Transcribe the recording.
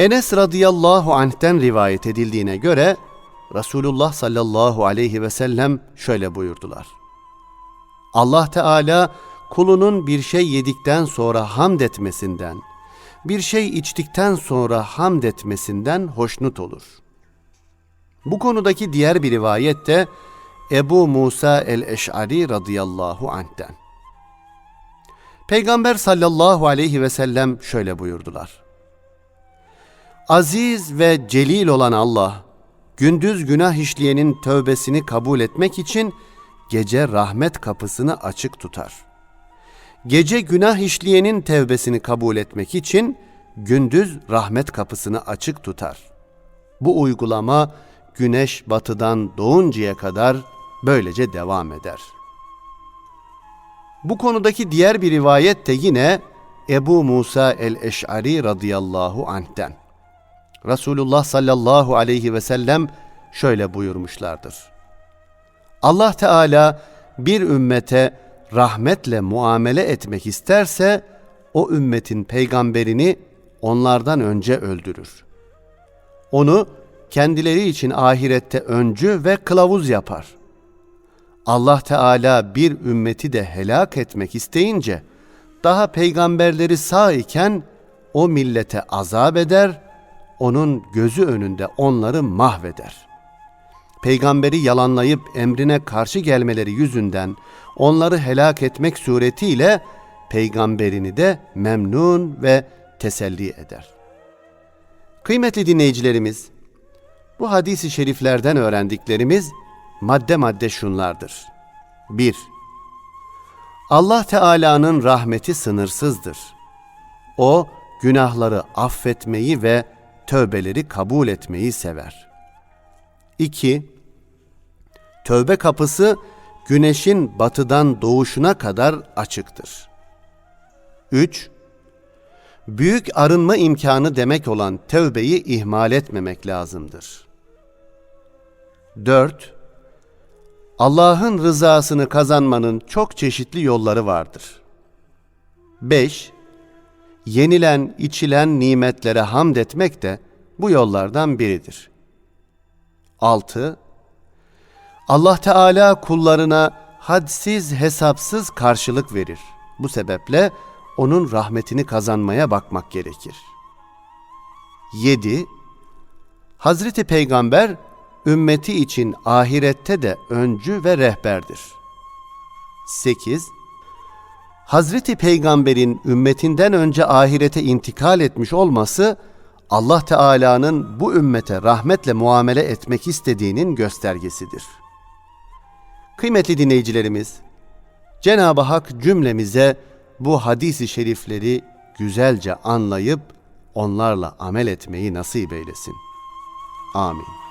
Enes radıyallahu anh'ten rivayet edildiğine göre Resulullah sallallahu aleyhi ve sellem şöyle buyurdular. Allah Teala kulunun bir şey yedikten sonra hamd etmesinden, bir şey içtikten sonra hamd etmesinden hoşnut olur. Bu konudaki diğer bir rivayet de Ebu Musa el-Eş'ari radıyallahu anh'ten. Peygamber sallallahu aleyhi ve sellem şöyle buyurdular. Aziz ve celil olan Allah, gündüz günah işleyenin tövbesini kabul etmek için gece rahmet kapısını açık tutar. Gece günah işleyenin tevbesini kabul etmek için gündüz rahmet kapısını açık tutar. Bu uygulama güneş batıdan doğuncaya kadar böylece devam eder. Bu konudaki diğer bir rivayet de yine Ebu Musa el-Eş'ari radıyallahu anh'ten. Resulullah sallallahu aleyhi ve sellem şöyle buyurmuşlardır. Allah Teala bir ümmete rahmetle muamele etmek isterse o ümmetin peygamberini onlardan önce öldürür. Onu kendileri için ahirette öncü ve kılavuz yapar. Allah Teala bir ümmeti de helak etmek isteyince daha peygamberleri sağ iken o millete azap eder, onun gözü önünde onları mahveder. Peygamberi yalanlayıp emrine karşı gelmeleri yüzünden onları helak etmek suretiyle peygamberini de memnun ve teselli eder. Kıymetli dinleyicilerimiz, bu hadisi şeriflerden öğrendiklerimiz madde madde şunlardır. 1. Allah Teala'nın rahmeti sınırsızdır. O günahları affetmeyi ve tövbeleri kabul etmeyi sever. 2. Tövbe kapısı güneşin batıdan doğuşuna kadar açıktır. 3. Büyük arınma imkanı demek olan tövbeyi ihmal etmemek lazımdır. 4. Allah'ın rızasını kazanmanın çok çeşitli yolları vardır. 5. Yenilen, içilen nimetlere hamd etmek de bu yollardan biridir. 6. Allah Teala kullarına hadsiz hesapsız karşılık verir. Bu sebeple onun rahmetini kazanmaya bakmak gerekir. 7. Hazreti Peygamber ümmeti için ahirette de öncü ve rehberdir. 8. Hazreti Peygamber'in ümmetinden önce ahirete intikal etmiş olması Allah Teala'nın bu ümmete rahmetle muamele etmek istediğinin göstergesidir. Kıymetli dinleyicilerimiz, Cenab-ı Hak cümlemize bu hadisi şerifleri güzelce anlayıp onlarla amel etmeyi nasip eylesin. Amin.